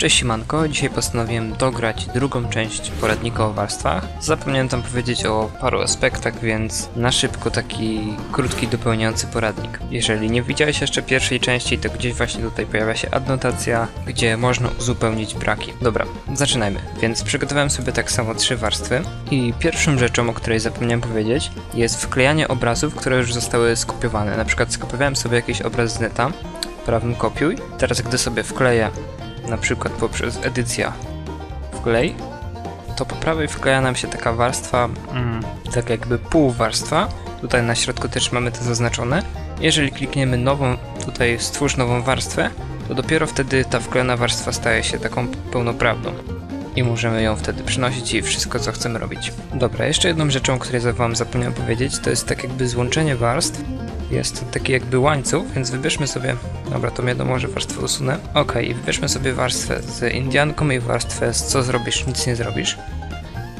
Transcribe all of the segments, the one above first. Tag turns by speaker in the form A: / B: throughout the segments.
A: Cześć siemanko, dzisiaj postanowiłem dograć drugą część poradnika o warstwach. Zapomniałem tam powiedzieć o paru aspektach, więc na szybko taki krótki dopełniający poradnik. Jeżeli nie widziałeś jeszcze pierwszej części, to gdzieś właśnie tutaj pojawia się adnotacja, gdzie można uzupełnić braki. Dobra, zaczynajmy. Więc przygotowałem sobie tak samo trzy warstwy i pierwszą rzeczą, o której zapomniałem powiedzieć, jest wklejanie obrazów, które już zostały skopiowane. Na przykład skopiowałem sobie jakiś obraz z neta, prawym kopiuj. Teraz gdy sobie wkleję na przykład poprzez edycja wklej, to po prawej wkleja nam się taka warstwa, mm, tak jakby półwarstwa. Tutaj na środku też mamy to zaznaczone. Jeżeli klikniemy nową, tutaj stwórz nową warstwę, to dopiero wtedy ta wklejona warstwa staje się taką pełnoprawną. I możemy ją wtedy przynosić i wszystko co chcemy robić. Dobra, jeszcze jedną rzeczą, o której wam zapomniałem powiedzieć, to jest tak jakby złączenie warstw. Jest taki jakby łańcuch, więc wybierzmy sobie, dobra to wiadomo, że warstwę usunę. Ok, i wybierzmy sobie warstwę z Indianką i warstwę z co zrobisz, nic nie zrobisz.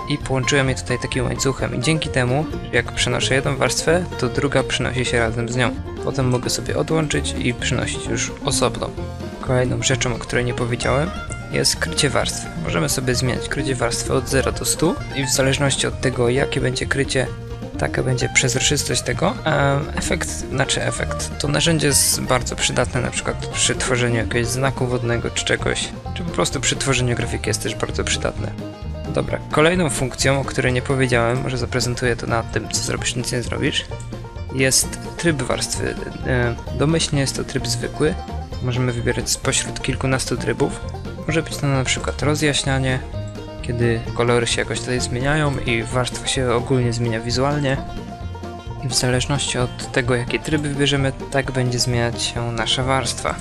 A: I połączyłem je tutaj takim łańcuchem i dzięki temu, jak przenoszę jedną warstwę, to druga przynosi się razem z nią. Potem mogę sobie odłączyć i przynosić już osobno. Kolejną rzeczą, o której nie powiedziałem, jest krycie warstwy. Możemy sobie zmieniać krycie warstwy od 0 do 100 i w zależności od tego, jakie będzie krycie, taka będzie przezroczystość tego. Efekt, znaczy efekt, to narzędzie jest bardzo przydatne na przykład przy tworzeniu jakiegoś znaku wodnego czy czegoś, czy po prostu przy tworzeniu grafiki jest też bardzo przydatne. Dobra, kolejną funkcją, o której nie powiedziałem, może zaprezentuję to na tym, co zrobisz, nic nie zrobisz, jest tryb warstwy. E, Domyślnie jest to tryb zwykły. Możemy wybierać spośród kilkunastu trybów. Może być to na przykład rozjaśnianie, kiedy kolory się jakoś tutaj zmieniają i warstwa się ogólnie zmienia wizualnie. I w zależności od tego, jakie tryby wybierzemy, tak będzie zmieniać się nasza warstwa.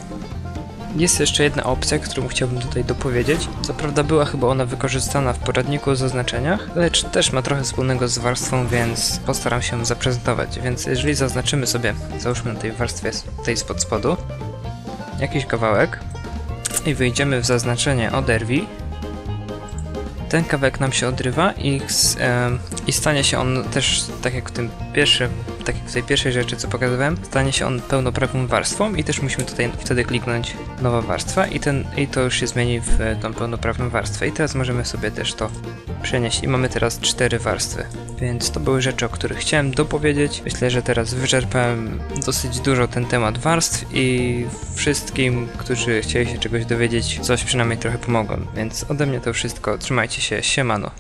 A: Jest jeszcze jedna opcja, którą chciałbym tutaj dopowiedzieć. Co prawda była chyba ona wykorzystana w poradniku o zaznaczeniach, lecz też ma trochę wspólnego z warstwą, więc postaram się zaprezentować. Więc jeżeli zaznaczymy sobie, załóżmy na tej warstwie tej spod spodu, jakiś kawałek i wyjdziemy w zaznaczenie oderwij, ten kawałek nam się odrywa i, em, i stanie się on też, tak jak w tym pierwszym, tak jak w tej pierwszej rzeczy, co pokazywałem, stanie się on pełnoprawną warstwą i też musimy tutaj wtedy kliknąć nowa warstwa i, ten, i to już się zmieni w e, tą pełnoprawną warstwę. I teraz możemy sobie też to przenieść i mamy teraz cztery warstwy. Więc to były rzeczy, o których chciałem dopowiedzieć. Myślę, że teraz wyczerpałem dosyć dużo ten temat warstw i wszystkim, którzy chcieli się czegoś dowiedzieć, coś przynajmniej trochę pomogłem. Więc ode mnie to wszystko. Trzymajcie się, siemano.